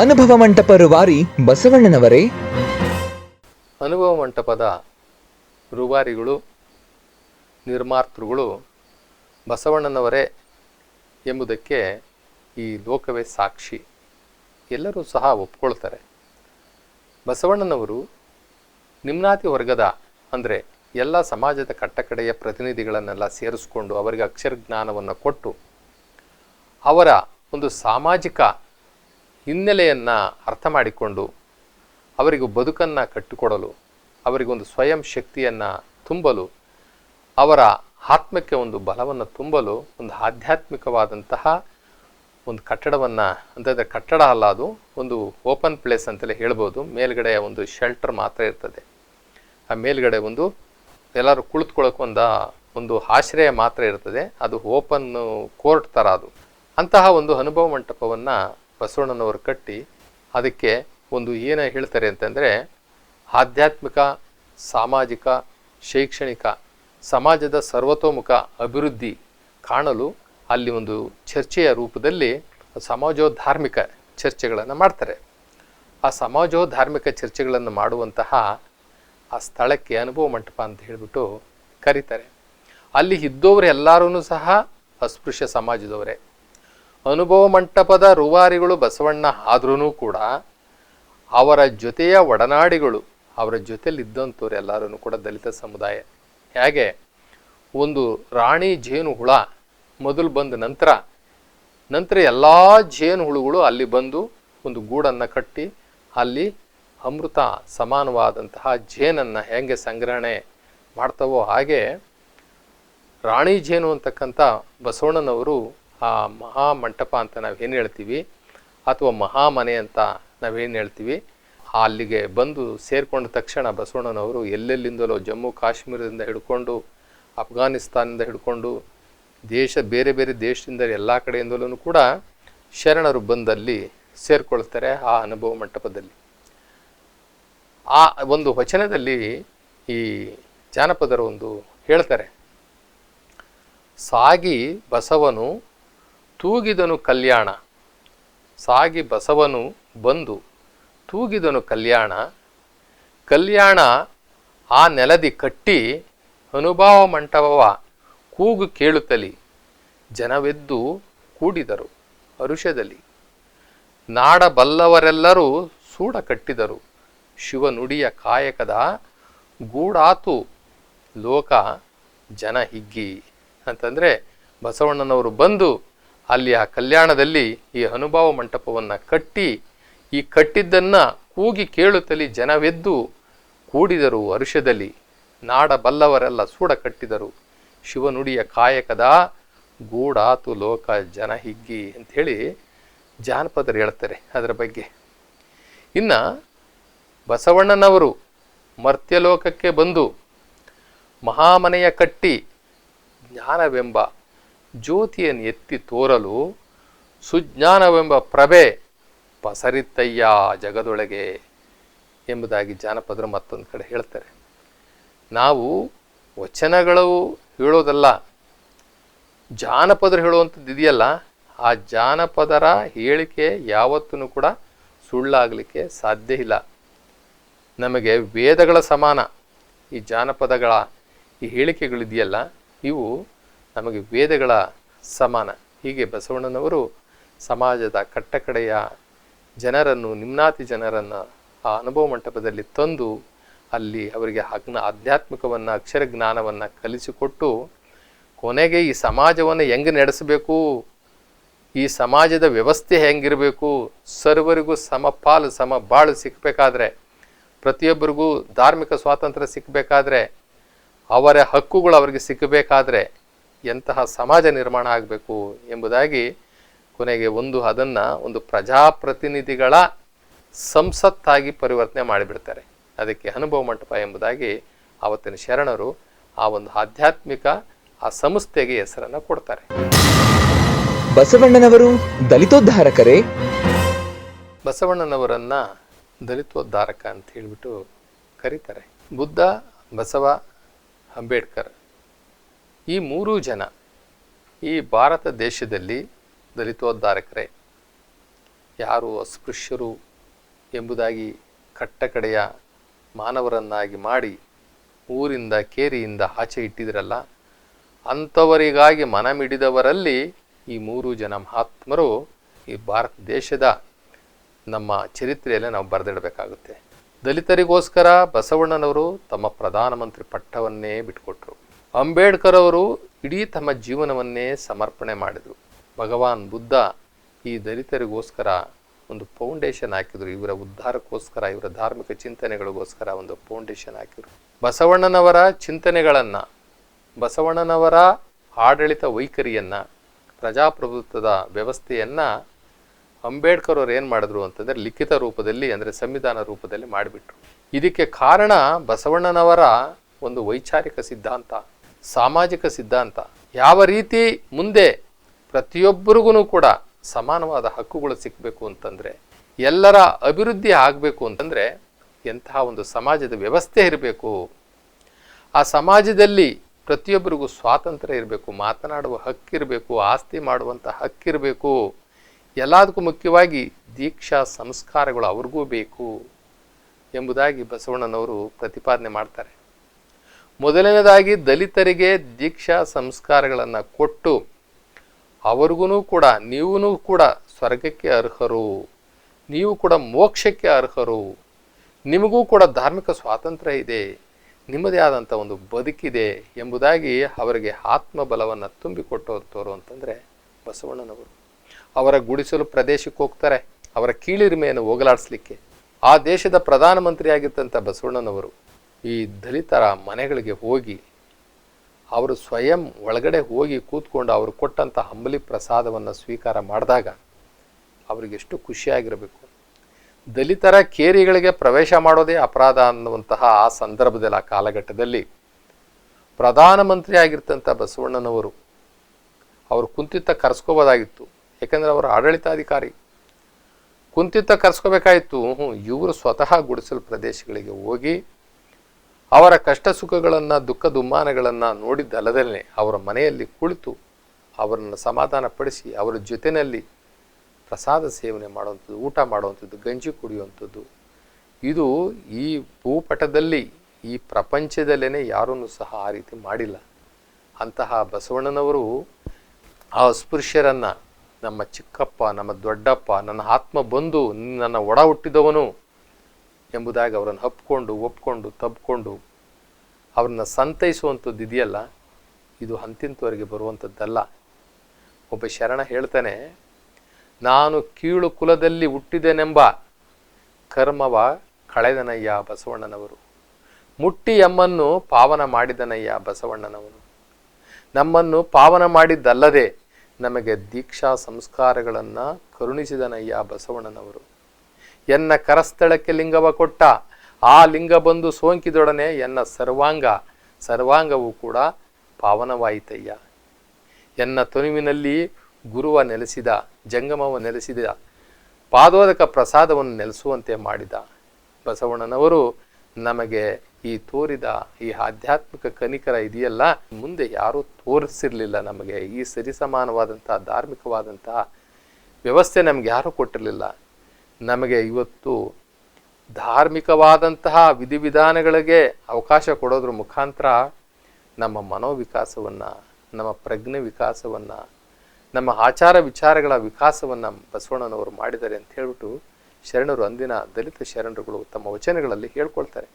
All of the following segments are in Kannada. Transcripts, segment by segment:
ಅನುಭವ ಮಂಟಪ ರೂವಾರಿ ಬಸವಣ್ಣನವರೇ. ಅನುಭವ ಮಂಟಪದ ರೂವಾರಿಗಳು, ನಿರ್ಮಾತೃಗಳು ಬಸವಣ್ಣನವರೇ ಎಂಬುದಕ್ಕೆ ಈ ಲೋಕವೇ ಸಾಕ್ಷಿ. ಎಲ್ಲರೂ ಸಹ ಒಪ್ಕೊಳ್ತಾರೆ. ಬಸವಣ್ಣನವರು ನಿಮ್ನಾತಿ ವರ್ಗದ ಅಂದರೆ ಎಲ್ಲ ಸಮಾಜದ ಕಟ್ಟಕಡೆಯ ಪ್ರತಿನಿಧಿಗಳನ್ನೆಲ್ಲ ಸೇರಿಸ್ಕೊಂಡು ಅವರಿಗೆ ಅಕ್ಷರ ಜ್ಞಾನವನ್ನು ಕೊಟ್ಟು ಅವರ ಒಂದು ಸಾಮಾಜಿಕ ಹಿನ್ನೆಲೆಯನ್ನು ಅರ್ಥ ಮಾಡಿಕೊಂಡು ಅವರಿಗೂ ಬದುಕನ್ನು ಕಟ್ಟಿಕೊಡಲು, ಅವರಿಗೊಂದು ಸ್ವಯಂ ಶಕ್ತಿಯನ್ನು ತುಂಬಲು, ಅವರ ಆತ್ಮಕ್ಕೆ ಒಂದು ಬಲವನ್ನು ತುಂಬಲು, ಒಂದು ಆಧ್ಯಾತ್ಮಿಕವಾದಂತಹ ಒಂದು ಕಟ್ಟಡವನ್ನು ಅಂತಂದರೆ ಕಟ್ಟಡ ಅಲ್ಲ ಅದು, ಒಂದು ಓಪನ್ ಪ್ಲೇಸ್ ಅಂತಲೇ ಹೇಳ್ಬೋದು. ಮೇಲ್ಗಡೆ ಒಂದು ಶೆಲ್ಟರ್ ಮಾತ್ರ ಇರ್ತದೆ. ಆ ಮೇಲ್ಗಡೆ ಒಂದು ಎಲ್ಲರೂ ಕುಳಿತುಕೊಳ್ಳೋಕೆ ಒಂದು ಒಂದು ಆಶ್ರಯ ಮಾತ್ರ ಇರ್ತದೆ. ಅದು ಓಪನ್ ಕೋರ್ಟ್ ಥರ ಅದು. ಅಂತಹ ಒಂದು ಅನುಭವ ಮಂಟಪವನ್ನು ಬಸವಣ್ಣನವರು ಕಟ್ಟಿ ಅದಕ್ಕೆ ಒಂದು ಏನು ಹೇಳ್ತಾರೆ ಅಂತಂದರೆ ಆಧ್ಯಾತ್ಮಿಕ, ಸಾಮಾಜಿಕ, ಶೈಕ್ಷಣಿಕ, ಸಮಾಜದ ಸರ್ವತೋಮುಖ ಅಭಿವೃದ್ಧಿ ಕಾಣಲು ಅಲ್ಲಿ ಒಂದು ಚರ್ಚೆಯ ರೂಪದಲ್ಲಿ ಸಮಾಜೋಧಾರ್ಮಿಕ ಚರ್ಚೆಗಳನ್ನು ಮಾಡ್ತಾರೆ. ಆ ಸಮಾಜೋಧಾರ್ಮಿಕ ಚರ್ಚೆಗಳನ್ನು ಮಾಡುವಂತಹ ಆ ಸ್ಥಳಕ್ಕೆ ಅನುಭವ ಮಂಟಪ ಅಂತ ಹೇಳಿಬಿಟ್ಟು ಕರೀತಾರೆ. ಅಲ್ಲಿ ಇದ್ದವರು ಎಲ್ಲರೂ ಸಹ ಅಸ್ಪೃಶ್ಯ ಸಮಾಜದವರೇ. ಅನುಭವ ಮಂಟಪದ ರೂವಾರಿಗಳು ಬಸವಣ್ಣ ಆದ್ರೂ ಕೂಡ ಅವರ ಜೊತೆಯ ಒಡನಾಡಿಗಳು, ಅವರ ಜೊತೆಲಿ ಇದ್ದಂಥವ್ರು ಎಲ್ಲರೂ ಕೂಡ ದಲಿತ ಸಮುದಾಯ. ಹೇಗೆ? ಒಂದು ರಾಣಿ ಜೇನು ಹುಳ ಮೊದಲು ಬಂದ ನಂತರ ನಂತರ ಎಲ್ಲ ಜೇನು ಹುಳುಗಳು ಅಲ್ಲಿ ಬಂದು ಒಂದು ಗೂಡನ್ನು ಕಟ್ಟಿ, ಅಲ್ಲಿ ಅಮೃತ ಸಮಾನವಾದಂತಹ ಜೇನನ್ನು ಹೇಗೆ ಸಂಗ್ರಹಣೆ ಮಾಡ್ತವೋ ಹಾಗೆ ರಾಣಿ ಜೇನು ಅಂತಕ್ಕಂಥ ಬಸವಣ್ಣನವರು ಆ ಮಹಾ ಮಂಟಪ ಅಂತ ನಾವು ಏನು ಹೇಳ್ತೀವಿ? ಅಥವಾ ಮಹಾಮನೆ ಅಂತ ನಾವೇನು ಹೇಳ್ತೀವಿ? ಅಲ್ಲಿಗೆ ಬಂದು ಸೇರಿಕೊಂಡ ತಕ್ಷಣ ಬಸವಣ್ಣನವರು ಎಲ್ಲೆಲ್ಲಿಂದಲೋ ಜಮ್ಮು ಕಾಶ್ಮೀರದಿಂದ ಹಿಡ್ಕೊಂಡು, ಅಫ್ಘಾನಿಸ್ತಾನದಿಂದ ಹಿಡ್ಕೊಂಡು, ದೇಶ ಬೇರೆ ಬೇರೆ ದೇಶದಿಂದ ಎಲ್ಲ ಕಡೆಯಿಂದಲೂ ಕೂಡ ಶರಣರು ಬಂದಲ್ಲಿ ಸೇರಿಕೊಳ್ತಾರೆ ಆ ಅನುಭವ ಮಂಟಪದಲ್ಲಿ. ಆ ಒಂದು ವಚನದಲ್ಲಿ ಈ ಜಾನಪದರು ಒಂದು ಹೇಳ್ತಾರೆ, ಸಾಗಿ ಬಸವನು ತೂಗಿದನು ಕಲ್ಯಾಣ. ಸಾಗಿ ಬಸವನು ಬಂದು ತೂಗಿದನು ಕಲ್ಯಾಣ. ಕಲ್ಯಾಣ ಆ ನೆಲದಿ ಕಟ್ಟಿ ಅನುಭವ ಮಂಟಪವ ಕೂಗು ಕೇಳುತ್ತಲಿ. ಜನವೆದ್ದು ಕೂಡಿದರು ಅರುಷದಲ್ಲಿ. ನಾಡಬಲ್ಲವರೆಲ್ಲರೂ ಸೂಡ ಕಟ್ಟಿದರು. ಶಿವನುಡಿಯ ಕಾಯಕದ ಗೂಡಾತು ಲೋಕ ಜನ ಹಿಗ್ಗಿ. ಅಂತಂದರೆ ಬಸವಣ್ಣನವರು ಬಂದು ಅಲ್ಲಿ ಆ ಕಲ್ಯಾಣದಲ್ಲಿ ಈ ಅನುಭವ ಮಂಟಪವನ್ನು ಕಟ್ಟಿ, ಈ ಕಟ್ಟಿದ್ದನ್ನು ಕೂಗಿ ಕೇಳುತ್ತಲಿ ಜನವೆದ್ದು ಕೂಡಿದರು ಅರುಷದಲ್ಲಿ ನಾಡ ಬಲ್ಲವರೆಲ್ಲ ಸೂಡ ಕಟ್ಟಿದರು. ಶಿವನುಡಿಯ ಕಾಯಕದ ಗೂಡಾತು ಲೋಕ ಜನ ಹಿಗ್ಗಿ ಅಂಥೇಳಿ ಜಾನಪದರು ಹೇಳ್ತಾರೆ ಅದರ ಬಗ್ಗೆ. ಇನ್ನು ಬಸವಣ್ಣನವರು ಮರ್ತ್ಯಲೋಕಕ್ಕೆ ಬಂದು ಮಹಾಮನೆಯ ಕಟ್ಟಿ ಜ್ಞಾನವೆಂಬ ಜ್ಯೋತಿಯನ್ನು ಎತ್ತಿ ತೋರಲು ಸುಜ್ಞಾನವೆಂಬ ಪ್ರಭೆ ಪಸರಿತ್ತಯ್ಯ ಜಗದೊಳಗೆ ಎಂಬುದಾಗಿ ಜಾನಪದರು ಮತ್ತೊಂದು ಕಡೆ ಹೇಳ್ತಾರೆ. ನಾವು ವಚನಗಳು ಹೇಳೋದಲ್ಲ, ಜಾನಪದರು ಹೇಳುವಂಥದ್ದು ಇದೆಯಲ್ಲ, ಆ ಜಾನಪದರ ಹೇಳಿಕೆ ಯಾವತ್ತೂ ಕೂಡ ಸುಳ್ಳಾಗಲಿಕ್ಕೆ ಸಾಧ್ಯ ಇಲ್ಲ. ನಮಗೆ ವೇದಗಳ ಸಮಾನ, ಈ ಜಾನಪದಗಳ ಈ ಹೇಳಿಕೆಗಳಿದೆಯಲ್ಲ ಇವು ನಮಗೆ ವೇದಗಳ ಸಮಾನ. ಹೀಗೆ ಬಸವಣ್ಣನವರು ಸಮಾಜದ ಕಟ್ಟಕಡೆಯ ಜನರನ್ನು, ನಿಮ್ನಾತಿ ಜನರನ್ನು ಆ ಅನುಭವ ಮಂಟಪದಲ್ಲಿ ತಂದು ಅಲ್ಲಿ ಅವರಿಗೆ ಅಗ್ನ, ಆಧ್ಯಾತ್ಮಿಕವನ್ನು, ಅಕ್ಷರ ಜ್ಞಾನವನ್ನು ಕಲಿಸಿಕೊಟ್ಟು ಕೊನೆಗೆ ಈ ಸಮಾಜವನ್ನು ಹೆಂಗೆ ನಡೆಸಬೇಕು, ಈ ಸಮಾಜದ ವ್ಯವಸ್ಥೆ ಹೆಂಗಿರಬೇಕು, ಸರ್ವರಿಗೂ ಸಮ ಪಾಲು, ಸಮ ಬಾಳು ಸಿಕ್ಕಬೇಕಾದ್ರೆ ಪ್ರತಿಯೊಬ್ಬರಿಗೂ ಧಾರ್ಮಿಕ ಸ್ವಾತಂತ್ರ್ಯ ಸಿಕ್ಕಬೇಕಾದ್ರೆ ಅವರ ಹಕ್ಕುಗಳು ಅವರಿಗೆ ಸಿಕ್ಕಬೇಕಾದ್ರೆ ಎಂತಹ ಸಮಾಜ ನಿರ್ಮಾಣ ಆಗಬೇಕು ಎಂಬುದಾಗಿ ಕೊನೆಗೆ ಒಂದು ಅದನ್ನು ಒಂದು ಪ್ರಜಾಪ್ರತಿನಿಧಿಗಳ ಸಂಸತ್ತಾಗಿ ಪರಿವರ್ತನೆ ಮಾಡಿಬಿಡ್ತಾರೆ. ಅದಕ್ಕೆ ಅನುಭವ ಮಂಟಪ ಎಂಬುದಾಗಿ ಆವತ್ತಿನ ಶರಣರು ಆ ಒಂದು ಆಧ್ಯಾತ್ಮಿಕ ಆ ಸಂಸ್ಥೆಗೆ ಹೆಸರನ್ನು ಕೊಡ್ತಾರೆ. ಬಸವಣ್ಣನವರು ದಲಿತೋದ್ಧಾರಕರೇ? ಬಸವಣ್ಣನವರನ್ನ ದಲಿತೋದ್ಧಾರಕ ಅಂತ ಹೇಳಿಬಿಟ್ಟು ಕರೀತಾರೆ. ಬುದ್ಧ ಬಸವ ಅಂಬೇಡ್ಕರ್ ಈ ಮೂರೂ ಜನ ಈ ಭಾರತ ದೇಶದಲ್ಲಿ ದಲಿತೋದ್ಧಾರಕರೇ, ಯಾರು ಅಸ್ಪೃಶ್ಯರು ಎಂಬುದಾಗಿ ಕಟ್ಟಕಡೆಯ ಮಾನವರನ್ನಾಗಿ ಮಾಡಿ ಊರಿಂದ ಕೇರಿಯಿಂದ ಆಚೆ ಇಟ್ಟಿದ್ರಲ್ಲ, ಅಂಥವರಿಗಾಗಿ ಮನಮಿಡಿದವರಲ್ಲಿ ಈ ಮೂರು ಜನ ಮಹಾತ್ಮರು ಈ ಭಾರತ ದೇಶದ ನಮ್ಮ ಚರಿತ್ರೆಯಲ್ಲೇ ನಾವು ಬರೆದಿಡಬೇಕಾಗುತ್ತೆ. ದಲಿತರಿಗೋಸ್ಕರ ಬಸವಣ್ಣನವರು ತಮ್ಮ ಪ್ರಧಾನಮಂತ್ರಿ ಪಟ್ಟವನ್ನೇ ಬಿಟ್ಕೊಟ್ರು. ಅಂಬೇಡ್ಕರ್ ಅವರು ಇಡೀ ತಮ್ಮ ಜೀವನವನ್ನೇ ಸಮರ್ಪಣೆ ಮಾಡಿದರು. ಭಗವಾನ್ ಬುದ್ಧ ಈ ದಲಿತರಿಗೋಸ್ಕರ ಒಂದು ಫೌಂಡೇಶನ್ ಹಾಕಿದರು. ಇವರ ಉದ್ಧಾರಕ್ಕೋಸ್ಕರ, ಇವರ ಧಾರ್ಮಿಕ ಚಿಂತನೆಗಳಿಗೋಸ್ಕರ ಒಂದು ಫೌಂಡೇಶನ್ ಹಾಕಿದ್ರು. ಬಸವಣ್ಣನವರ ಚಿಂತನೆಗಳನ್ನು, ಬಸವಣ್ಣನವರ ಆಡಳಿತ ವೈಖರಿಯನ್ನು, ಪ್ರಜಾಪ್ರಭುತ್ವದ ವ್ಯವಸ್ಥೆಯನ್ನು ಅಂಬೇಡ್ಕರ್ ಅವ್ರು ಏನು ಮಾಡಿದ್ರು ಅಂತಂದರೆ ಲಿಖಿತ ರೂಪದಲ್ಲಿ ಅಂದರೆ ಸಂವಿಧಾನ ರೂಪದಲ್ಲಿ ಮಾಡಿಬಿಟ್ರು. ಇದಕ್ಕೆ ಕಾರಣ ಬಸವಣ್ಣನವರ ಒಂದು ವೈಚಾರಿಕ ಸಿದ್ಧಾಂತ. ಸಾಮಾಜಿಕ ಸಿದ್ಧಾಂತ. ಯಾವ ರೀತಿ ಮುಂದೆ ಪ್ರತಿಯೊಬ್ಬರಿಗೂ ಕೂಡ ಸಮಾನವಾದ ಹಕ್ಕುಗಳು ಸಿಕ್ಕಬೇಕು ಅಂತಂದರೆ, ಎಲ್ಲರ ಅಭಿವೃದ್ಧಿ ಆಗಬೇಕು ಅಂತಂದರೆ ಎಂತಹ ಒಂದು ಸಮಾಜದ ವ್ಯವಸ್ಥೆ ಇರಬೇಕು. ಆ ಸಮಾಜದಲ್ಲಿ ಪ್ರತಿಯೊಬ್ಬರಿಗೂ ಸ್ವಾತಂತ್ರ್ಯ ಇರಬೇಕು, ಮಾತನಾಡುವ ಹಕ್ಕಿರಬೇಕು ಆಸ್ತಿ ಮಾಡುವಂಥ ಹಕ್ಕಿರಬೇಕು ಎಲ್ಲದಕ್ಕೂ ಮುಖ್ಯವಾಗಿ ದೀಕ್ಷಾ ಸಂಸ್ಕಾರಗಳು ಅವ್ರಿಗೂ ಬೇಕು ಎಂಬುದಾಗಿ ಬಸವಣ್ಣನವರು ಪ್ರತಿಪಾದನೆ ಮಾಡ್ತಾರೆ. ಮೊದಲನೇದಾಗಿ ದಲಿತರಿಗೆ ದೀಕ್ಷಾ ಸಂಸ್ಕಾರಗಳನ್ನು ಕೊಟ್ಟು ಅವ್ರಿಗೂ ಕೂಡ ನೀವೂ ಕೂಡ ಸ್ವರ್ಗಕ್ಕೆ ಅರ್ಹರು. ನೀವು ಕೂಡ ಮೋಕ್ಷಕ್ಕೆ ಅರ್ಹರು. ನಿಮಗೂ ಕೂಡ ಧಾರ್ಮಿಕ ಸ್ವಾತಂತ್ರ್ಯ ಇದೆ. ನಿಮ್ಮದೇ ಆದಂಥ ಒಂದು ಬದುಕಿದೆ ಎಂಬುದಾಗಿ ಅವರಿಗೆ ಆತ್ಮಬಲವನ್ನು ತುಂಬಿಕೊಟ್ಟೋರು ಅಂತಂದರೆ ಬಸವಣ್ಣನವರು. ಅವರ ಗುಡಿಸಲು ಪ್ರದೇಶಕ್ಕೆ ಹೋಗ್ತಾರೆ. ಅವರ ಕೀಳಿರಿಮೆಯನ್ನು ಹೋಗಲಾಡಿಸ್ಲಿಕ್ಕೆ. ಆ ದೇಶದ ಪ್ರಧಾನಮಂತ್ರಿ ಆಗಿದ್ದಂಥ ಬಸವಣ್ಣನವರು ಈ ದಲಿತರ ಮನೆಗಳಿಗೆ ಹೋಗಿ ಅವರು ಸ್ವಯಂ ಒಳಗಡೆ ಹೋಗಿ ಕೂತ್ಕೊಂಡು ಅವರು ಕೊಟ್ಟಂಥ ಹಂಬಲಿ ಪ್ರಸಾದವನ್ನು ಸ್ವೀಕಾರ ಮಾಡಿದಾಗ ಅವರಿಗೆ ಎಷ್ಟು ಖುಷಿಯಾಗಿರಬೇಕು. ದಲಿತರ ಕೇರಿಗಳಿಗೆ ಪ್ರವೇಶ ಮಾಡೋದೇ ಅಪರಾಧ ಅನ್ನುವಂತಹ ಆ ಸಂದರ್ಭದಲ್ಲಿ, ಆ ಕಾಲಘಟ್ಟದಲ್ಲಿ ಪ್ರಧಾನಮಂತ್ರಿ ಆಗಿರ್ತಂಥ ಬಸವಣ್ಣನವರು ಅವರು ಕುಂತಿತ್ತ ಕರೆಸ್ಕೋಬೋದಾಗಿತ್ತು. ಯಾಕಂದರೆ ಅವರು ಆಡಳಿತಾಧಿಕಾರಿ. ಕುಂತಿತ್ತ ಕರೆಸ್ಕೋಬೇಕಾಯಿತು. ಇವರು ಸ್ವತಃ ಗುಡಿಸಲು ಪ್ರದೇಶಗಳಿಗೆ ಹೋಗಿ ಅವರ ಕಷ್ಟ ಸುಖಗಳನ್ನು ದುಃಖ ದುಮ್ಮಾನಗಳನ್ನು ನೋಡಿದ್ದಲ್ಲದಲ್ಲೇ ಅವರ ಮನೆಯಲ್ಲಿ ಕುಳಿತು ಅವರನ್ನು ಸಮಾಧಾನಪಡಿಸಿ ಅವರ ಜೊತೆಯಲ್ಲಿ ಪ್ರಸಾದ ಸೇವನೆ ಮಾಡುವಂಥದ್ದು, ಊಟ ಮಾಡುವಂಥದ್ದು, ಗಂಜಿ ಕುಡಿಯುವಂಥದ್ದು. ಇದು ಈ ಭೂಪಟದಲ್ಲಿ, ಈ ಪ್ರಪಂಚದಲ್ಲೇ ಯಾರೂ ಸಹ ಆ ರೀತಿ ಮಾಡಿಲ್ಲ. ಅಂತಹ ಬಸವಣ್ಣನವರು ಆ ಅಸ್ಪೃಶ್ಯರನ್ನು, ನಮ್ಮ ಚಿಕ್ಕಪ್ಪ, ನಮ್ಮ ದೊಡ್ಡಪ್ಪ, ನನ್ನ ಆತ್ಮ ಬಂಧು ನನ್ನ ಒಡ ಹುಟ್ಟಿದವನು ಎಂಬುದಾಗಿ ಅವರನ್ನು ಹಪ್ಕೊಂಡು, ಒಪ್ಕೊಂಡು, ತಬ್ಕೊಂಡು ಅವ್ರನ್ನ ಸಂತೈಸುವಂಥದ್ದು ಇದೆಯಲ್ಲ, ಇದು ಅಂತಿಂತವರೆಗೆ ಬರುವಂಥದ್ದಲ್ಲ. ಒಬ್ಬ ಶರಣ ಹೇಳ್ತಾನೆ, ನಾನು ಕೀಳು ಕುಲದಲ್ಲಿ ಹುಟ್ಟಿದೆನೆಂಬ ಕರ್ಮವ ಕಳೆದನಯ್ಯ ಬಸವಣ್ಣನವರು. ಮುಟ್ಟಿ ಎಮ್ಮನ್ನು ಪಾವನ ಮಾಡಿದನಯ್ಯ ಬಸವಣ್ಣನವನು. ನಮ್ಮನ್ನು ಪಾವನ ಮಾಡಿದ್ದಲ್ಲದೆ ನಮಗೆ ದೀಕ್ಷಾ ಸಂಸ್ಕಾರಗಳನ್ನು ಕರುಣಿಸಿದನಯ್ಯ ಬಸವಣ್ಣನವರು. ಎನ್ನ ಕರಸ್ಥಳಕ್ಕೆ ಲಿಂಗವ ಕೊಟ್ಟ, ಆ ಲಿಂಗ ಬಂದು ಸೋಂಕಿದೊಡನೆ ಎನ್ನ ಸರ್ವಾಂಗ, ಸರ್ವಾಂಗವು ಕೂಡ ಪಾವನವಾಯಿತಯ್ಯ. ಎನ್ನ ತೊನುವಿನಲ್ಲಿ ಗುರುವ ನೆಲೆಸಿದ, ಜಂಗಮವ ನೆಲೆಸಿದ, ಪಾದೋದಕ ಪ್ರಸಾದವನ್ನು ನೆಲೆಸುವಂತೆ ಮಾಡಿದ. ಬಸವಣ್ಣನವರು ನಮಗೆ ಈ ತೋರಿದ, ಈ ಆಧ್ಯಾತ್ಮಿಕ ಕನಿಕರ ಇದೆಯಲ್ಲ, ಮುಂದೆ ಯಾರೂ ತೋರಿಸಿರಲಿಲ್ಲ ನಮಗೆ. ಈ ಸರಿಸಮಾನವಾದಂತಹ, ಧಾರ್ಮಿಕವಾದಂತಹ ವ್ಯವಸ್ಥೆ ನಮ್ಗೆ ಯಾರೂ ಕೊಟ್ಟಿರಲಿಲ್ಲ. ನಮಗೆ ಇವತ್ತು ಧಾರ್ಮಿಕವಾದಂತಹ ವಿಧಿವಿಧಾನಗಳಿಗೆ ಅವಕಾಶ ಕೊಡೋದ್ರ ಮುಖಾಂತರ ನಮ್ಮ ಮನೋವಿಕಾಸವನ್ನು, ನಮ್ಮ ಪ್ರಜ್ಞೆ ವಿಕಾಸವನ್ನು, ನಮ್ಮ ಆಚಾರ ವಿಚಾರಗಳ ವಿಕಾಸವನ್ನು ಬಸವಣ್ಣನವರು ಮಾಡಿದ್ದಾರೆ ಅಂತ ಹೇಳ್ಬಿಟ್ಟು ಶರಣರು ಅಂದಿನ ದಲಿತ ಶರಣರುಗಳು ತಮ್ಮ ವಚನಗಳಲ್ಲಿ ಹೇಳ್ಕೊಳ್ತಾರೆ.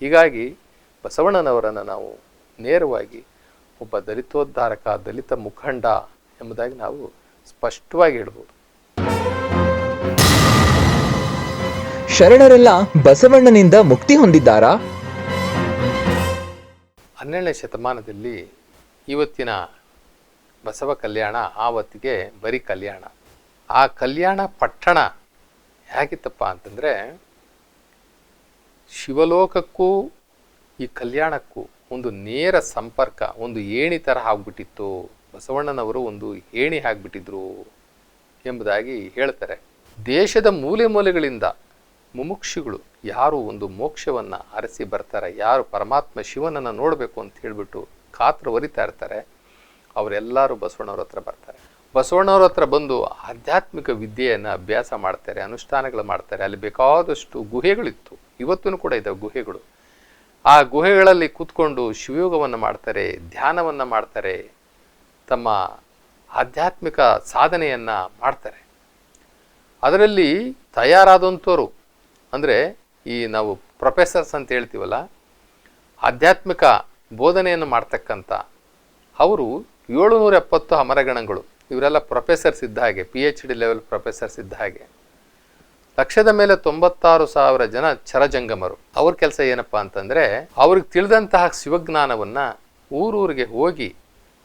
ಹೀಗಾಗಿ ಬಸವಣ್ಣನವರನ್ನು ನಾವು ನೇರವಾಗಿ ಒಬ್ಬ ದಲಿತೋದ್ಧಾರಕ, ದಲಿತ ಮುಖಂಡ ಎಂಬುದಾಗಿ ನಾವು ಸ್ಪಷ್ಟವಾಗಿ ಹೇಳ್ಬೋದು. ಶರಣರೆಲ್ಲ ಬಸವಣ್ಣನಿಂದ ಮುಕ್ತಿ ಹೊಂದಿದ್ದಾರಾ? ಹನ್ನೆರಡನೇ ಶತಮಾನದಲ್ಲಿ ಇವತ್ತಿನ ಬಸವ ಕಲ್ಯಾಣ ಆವತ್ತಿಗೆ ಬರೀ ಕಲ್ಯಾಣ. ಆ ಕಲ್ಯಾಣ ಪಟ್ಟಣ ಹೇಗಿತ್ತಪ್ಪ ಅಂತಂದರೆ, ಶಿವಲೋಕಕ್ಕೂ ಈ ಕಲ್ಯಾಣಕ್ಕೂ ಒಂದು ನೇರ ಸಂಪರ್ಕ, ಒಂದು ಏಣಿ ಥರ ಆಗ್ಬಿಟ್ಟಿತ್ತು. ಬಸವಣ್ಣನವರು ಒಂದು ಏಣಿ ಆಗ್ಬಿಟ್ಟಿದ್ರು ಎಂಬುದಾಗಿ ಹೇಳ್ತಾರೆ. ದೇಶದ ಮೂಲೆ ಮೂಲೆಗಳಿಂದ ಮುಮುಕ್ಷುಗಳು ಯಾರು ಒಂದು ಮೋಕ್ಷವನ್ನು ಅರಸಿ ಬರ್ತಾರೆ, ಯಾರು ಪರಮಾತ್ಮ ಶಿವನನ್ನು ನೋಡಬೇಕು ಅಂತ ಹೇಳಿಬಿಟ್ಟು ಕಾತ್ರ ಒರಿತಾ ಇರ್ತಾರೆ, ಅವರೆಲ್ಲರೂ ಬಸವಣ್ಣವ್ರ ಹತ್ರ ಬರ್ತಾರೆ. ಬಸವಣ್ಣವ್ರ ಹತ್ರ ಬಂದು ಆಧ್ಯಾತ್ಮಿಕ ವಿದ್ಯೆಯನ್ನು ಅಭ್ಯಾಸ ಮಾಡ್ತಾರೆ, ಅನುಷ್ಠಾನಗಳು ಮಾಡ್ತಾರೆ, ಅಲ್ಲಿ ಬೇಕಾದಷ್ಟು ಗುಹೆಗಳಿತ್ತು. ಇವತ್ತೂ ಕೂಡ ಇದ್ದಾವೆ ಗುಹೆಗಳು. ಆ ಗುಹೆಗಳಲ್ಲಿ ಕೂತ್ಕೊಂಡು ಶಿವಯೋಗವನ್ನು ಮಾಡ್ತಾರೆ, ಧ್ಯಾನವನ್ನು ಮಾಡ್ತಾರೆ, ತಮ್ಮ ಆಧ್ಯಾತ್ಮಿಕ ಸಾಧನೆಯನ್ನು ಮಾಡ್ತಾರೆ. ಅದರಲ್ಲಿ ತಯಾರಾದಂಥವ್ರು ಅಂದರೆ ಈ ನಾವು ಪ್ರೊಫೆಸರ್ಸ್ ಅಂತ ಹೇಳ್ತೀವಲ್ಲ, ಆಧ್ಯಾತ್ಮಿಕ ಬೋಧನೆಯನ್ನು ಮಾಡ್ತಕ್ಕಂಥ ಅವರು ಏಳುನೂರ ಎಪ್ಪತ್ತು ಅಮರಗಣಗಳು. ಇವರೆಲ್ಲ ಪ್ರೊಫೆಸರ್ಸ್ ಇದ್ದ ಹಾಗೆ P H D level professors ಇದ್ದ ಹಾಗೆ. ಲಕ್ಷದ ಮೇಲೆ ತೊಂಬತ್ತಾರು ಸಾವಿರ ಜನ ಚರಜಂಗಮರು. ಅವ್ರ ಕೆಲಸ ಏನಪ್ಪ ಅಂತಂದರೆ, ಅವ್ರಿಗೆ ತಿಳಿದಂತಹ ಶಿವಜ್ಞಾನವನ್ನು ಊರೂರಿಗೆ ಹೋಗಿ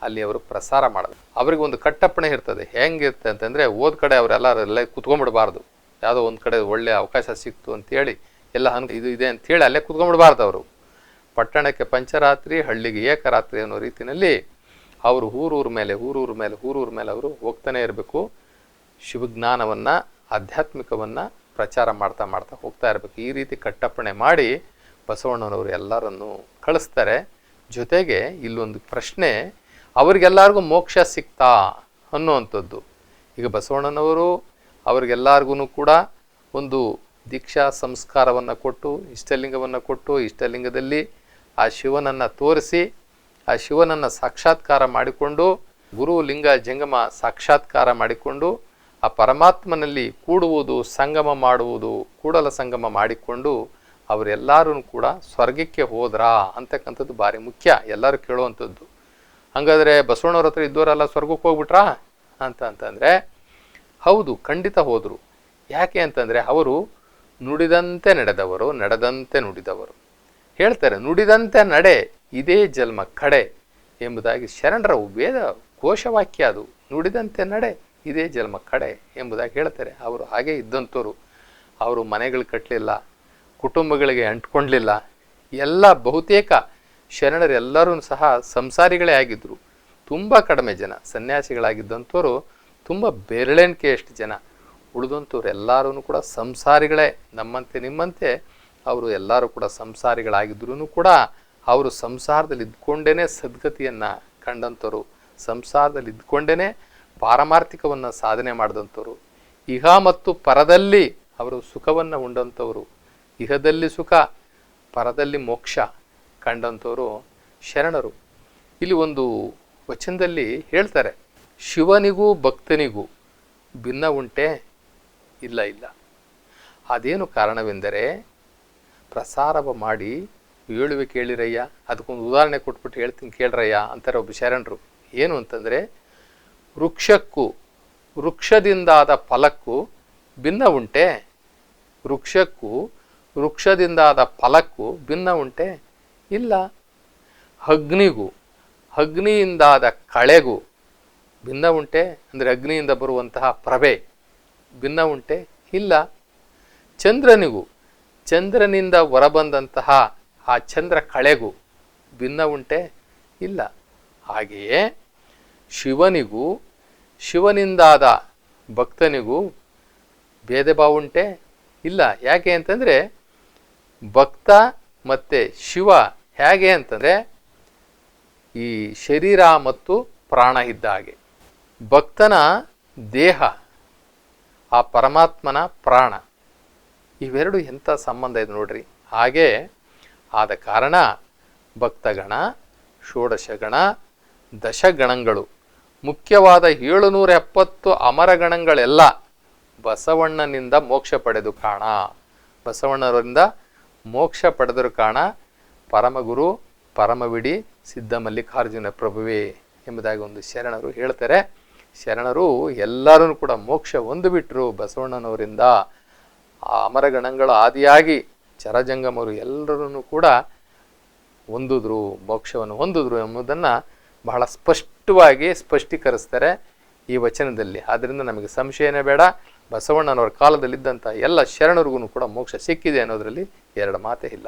ಅಲ್ಲಿ ಅವರು ಪ್ರಸಾರ ಮಾಡೋದು ಅವ್ರಿಗೆ ಒಂದು ಕಟ್ಟಪ್ಪಣೆ ಇರ್ತದೆ. ಹೆಂಗಿರುತ್ತೆ ಅಂತಂದರೆ ಓದ್ ಕಡೆ ಅವರೆಲ್ಲ ಕುತ್ಕೊಂಡ್ಬಿಡಬಾರ್ದು. ಯಾವುದೋ ಒಂದು ಕಡೆ ಒಳ್ಳೆ ಅವಕಾಶ ಸಿಕ್ತು ಅಂತೇಳಿ ಎಲ್ಲ ಹಂಗೆ ಇದು ಇದೆ ಅಂತೇಳಿ ಅಲ್ಲೇ ಕುತ್ಕೊಂಡ್ಬಿಡ್ಬಾರ್ದು ಅವರು. ಪಟ್ಟಣಕ್ಕೆ ಪಂಚರಾತ್ರಿ, ಹಳ್ಳಿಗೆ ಏಕರಾತ್ರಿ ಅನ್ನೋ ರೀತಿಯಲ್ಲಿ ಅವರು ಊರೂರ ಮೇಲೆ ಊರೂರ ಮೇಲೆ ಊರೂರ ಮೇಲೆ ಅವರು ಹೋಗ್ತಾನೆ ಇರಬೇಕು. ಶಿವಜ್ಞಾನವನ್ನು, ಆಧ್ಯಾತ್ಮಿಕವನ್ನು ಪ್ರಚಾರ ಮಾಡ್ತಾ ಮಾಡ್ತಾ ಹೋಗ್ತಾ ಇರಬೇಕು. ಈ ರೀತಿ ಕಟ್ಟಪ್ಪಣೆ ಮಾಡಿ ಬಸವಣ್ಣನವರು ಎಲ್ಲರನ್ನು ಕಳಿಸ್ತಾರೆ. ಜೊತೆಗೆ ಇಲ್ಲೊಂದು ಪ್ರಶ್ನೆ, ಅವರಿಗೆಲ್ಲರಿಗೂ ಮೋಕ್ಷ ಸಿಕ್ತಾ ಅನ್ನುವಂಥದ್ದು. ಈಗ ಬಸವಣ್ಣನವರು ಅವರಿಗೆಲ್ಲರಿಗೂ ಕೂಡ ಒಂದು ದೀಕ್ಷಾ ಸಂಸ್ಕಾರವನ್ನು ಕೊಟ್ಟು, ಇಷ್ಟಲಿಂಗವನ್ನು ಕೊಟ್ಟು, ಇಷ್ಟಲಿಂಗದಲ್ಲಿ ಆ ಶಿವನನ್ನು ತೋರಿಸಿ, ಆ ಶಿವನನ್ನು ಸಾಕ್ಷಾತ್ಕಾರ ಮಾಡಿಕೊಂಡು, ಗುರು ಲಿಂಗ ಜಂಗಮ ಸಾಕ್ಷಾತ್ಕಾರ ಮಾಡಿಕೊಂಡು, ಆ ಪರಮಾತ್ಮನಲ್ಲಿ ಕೂಡುವುದು, ಸಂಗಮ ಮಾಡುವುದು, ಕೂಡಲ ಸಂಗಮ ಮಾಡಿಕೊಂಡು ಅವರೆಲ್ಲರೂ ಕೂಡ ಸ್ವರ್ಗಕ್ಕೆ ಹೋದ್ರಾ ಅಂತಕ್ಕಂಥದ್ದು ಭಾರಿ ಮುಖ್ಯ. ಎಲ್ಲರೂ ಕೇಳುವಂಥದ್ದು. ಹಾಗಾದ್ರೆ ಬಸವಣ್ಣವ್ರ ಹತ್ರ ಇದ್ದವರೆಲ್ಲ ಸ್ವರ್ಗಕ್ಕೆ ಹೋಗ್ಬಿಟ್ರಾ? ಅಂತ ಅಂತಂದರೆ ಹೌದು, ಖಂಡಿತ ಹೋದರು. ಯಾಕೆ ಅಂತಂದರೆ ಅವರು ನುಡಿದಂತೆ ನಡೆದವರು, ನಡೆದಂತೆ ನುಡಿದವರು. ಹೇಳ್ತಾರೆ, ನುಡಿದಂತೆ ನಡೆ, ಇದೇ ಜನ್ಮ ಕಡೆ ಎಂಬುದಾಗಿ ಶರಣರ ವೇದ ಘೋಷವಾಕ್ಯ ಅದು. ನುಡಿದಂತೆ ನಡೆ, ಇದೇ ಜನ್ಮ ಕಡೆ ಎಂಬುದಾಗಿ ಹೇಳ್ತಾರೆ. ಅವರು ಹಾಗೆ ಇದ್ದಂಥವ್ರು. ಅವರು ಮನೆಗಳು ಕಟ್ಟಲಿಲ್ಲ ಕುಟುಂಬಗಳಿಗೆ ಅಂಟ್ಕೊಂಡ್ಲಿಲ್ಲ ಎಲ್ಲ ಬಹುತೇಕ ಶರಣರೆಲ್ಲರೂ ಸಹ ಸಂಸಾರಿಗಳೇ ಆಗಿದ್ದರು ತುಂಬ ಕಡಿಮೆ ಜನ, ಸನ್ಯಾಸಿಗಳಾಗಿದ್ದಂಥವ್ರು ತುಂಬ ಬೆರಳೆಣಿಕೆಯಷ್ಟು ಜನ ಉಳಿದಂಥವ್ರು ಎಲ್ಲರೂ ಕೂಡ ಸಂಸಾರಿಗಳೇ, ನಮ್ಮಂತೆ ನಿಮ್ಮಂತೆ ಅವರು ಎಲ್ಲರೂ ಕೂಡ ಸಂಸಾರಿಗಳಾಗಿದ್ರೂ ಕೂಡ ಅವರು ಸಂಸಾರದಲ್ಲಿ ಇದ್ಕೊಂಡೇ ಸದ್ಗತಿಯನ್ನು ಕಂಡಂಥವ್ರು, ಸಂಸಾರದಲ್ಲಿ ಇದ್ಕೊಂಡೇ ಪಾರಮಾರ್ಥಿಕವನ್ನು ಸಾಧನೆ ಮಾಡಿದಂಥವ್ರು, ಇಹ ಮತ್ತು ಪರದಲ್ಲಿ ಅವರು ಸುಖವನ್ನು ಉಂಡಂಥವರು, ಇಹದಲ್ಲಿ ಸುಖ, ಪರದಲ್ಲಿ ಮೋಕ್ಷ ಕಂಡಂಥವರು ಶರಣರು. ಇಲ್ಲಿ ಒಂದು ವಚನದಲ್ಲಿ ಹೇಳ್ತಾರೆ ಶಿವನಿಗೂ ಭಕ್ತನಿಗೂ ಭಿನ್ನ ಉಂಟೆ? ಇಲ್ಲ ಇಲ್ಲ. ಅದೇನು ಕಾರಣವೆಂದರೆ ಪ್ರಸಾರವ ಮಾಡಿ ಹೇಳುವೆ ಕೇಳಿರಯ್ಯ, ಅದಕ್ಕೊಂದು ಉದಾಹರಣೆ ಕೊಟ್ಬಿಟ್ಟು ಹೇಳ್ತೀನಿ ಕೇಳ್ರಯ್ಯ ಅಂತಾರೆ ಒಬ್ಬ ಶರಣರು. ಏನು ಅಂತಂದರೆ ವೃಕ್ಷಕ್ಕೂ, ವೃಕ್ಷದಿಂದಾದ ಫಲಕ್ಕೂ ಭಿನ್ನ ಉಂಟೆ? ವೃಕ್ಷಕ್ಕೂ, ವೃಕ್ಷದಿಂದಾದ ಫಲಕ್ಕೂ ಭಿನ್ನ ಉಂಟೆ? ಇಲ್ಲ. ಅಗ್ನಿಗೂ, ಅಗ್ನಿಯಿಂದಾದ ಕಳೆಗೂ ಭಿನ್ನ ಉಂಟೆ ಅಂದರೆ ಅಗ್ನಿಯಿಂದ ಬರುವಂತಹ ಪ್ರಭೆ. ಭಿನ್ನ ಉಂಟೆ, ಇಲ್ಲ. ಚಂದ್ರನಿಗೂ, ಚಂದ್ರನಿಂದ ಹೊರಬಂದಂತಹ ಆ ಚಂದ್ರ ಕಳೆಗೂ ಭಿನ್ನ ಉಂಟೆ, ಇಲ್ಲ. ಹಾಗೆಯೇ ಶಿವನಿಗೂ, ಶಿವನಿಂದಾದ ಭಕ್ತನಿಗೂ ಭೇದ ಭಾವ ಉಂಟೆ, ಇಲ್ಲ. ಯಾಕೆ ಅಂತಂದರೆ ಭಕ್ತ ಮತ್ತು ಶಿವ ಹೇಗೆ ಅಂತಂದರೆ ಈ ಶರೀರ ಮತ್ತು ಪ್ರಾಣ ಇದ್ದ ಹಾಗೆ. ಭಕ್ತನ ದೇಹ, ಆ ಪರಮಾತ್ಮನ ಪ್ರಾಣ, ಇವೆರಡು ಎಂಥ ಸಂಬಂಧ ಇದೆ ನೋಡ್ರಿ. ಹಾಗೆ ಆದ ಕಾರಣ ಭಕ್ತಗಣ, ಷೋಡಶಗಣ, ದಶಗಣಗಳು, ಮುಖ್ಯವಾದ ಏಳುನೂರ ಎಪ್ಪತ್ತು ಅಮರಗಣಗಳೆಲ್ಲ ಬಸವಣ್ಣನಿಂದ ಮೋಕ್ಷ ಪಡೆದು ಕಾಣ. ಬಸವಣ್ಣರಿಂದ ಮೋಕ್ಷ ಪಡೆದರು ಕಾಣ. ಪರಮಗುರು, ಪರಮವಿಡಿ, ಸಿದ್ಧಮಲ್ಲಿಕಾರ್ಜುನ ಪ್ರಭುವೇ ಎಂಬುದಾಗಿ ಒಂದು ಶರಣರು ಹೇಳ್ತಾರೆ. ಶರಣರು ಎಲ್ಲರೂ ಕೂಡ ಮೋಕ್ಷ ಹೊಂದುಬಿಟ್ರು ಬಸವಣ್ಣನವರಿಂದ. ಆ ಅಮರಗಣಗಳ ಆದಿಯಾಗಿ ಚರಜಂಗಮರು ಎಲ್ಲರೂ ಕೂಡ ಹೊಂದಿದ್ರು, ಮೋಕ್ಷವನ್ನು ಹೊಂದಿದ್ರು ಎಂಬುದನ್ನು ಬಹಳ ಸ್ಪಷ್ಟವಾಗಿ ಸ್ಪಷ್ಟೀಕರಿಸ್ತಾರೆ ಈ ವಚನದಲ್ಲಿ. ಆದ್ದರಿಂದ ನಮಗೆ ಸಂಶಯನೇ ಬೇಡ. ಬಸವಣ್ಣನವರ ಕಾಲದಲ್ಲಿದ್ದಂಥ ಎಲ್ಲ ಶರಣರಿಗೂ ಕೂಡ ಮೋಕ್ಷ ಸಿಕ್ಕಿದೆ ಅನ್ನೋದರಲ್ಲಿ ಎರಡು ಮಾತೇ ಇಲ್ಲ.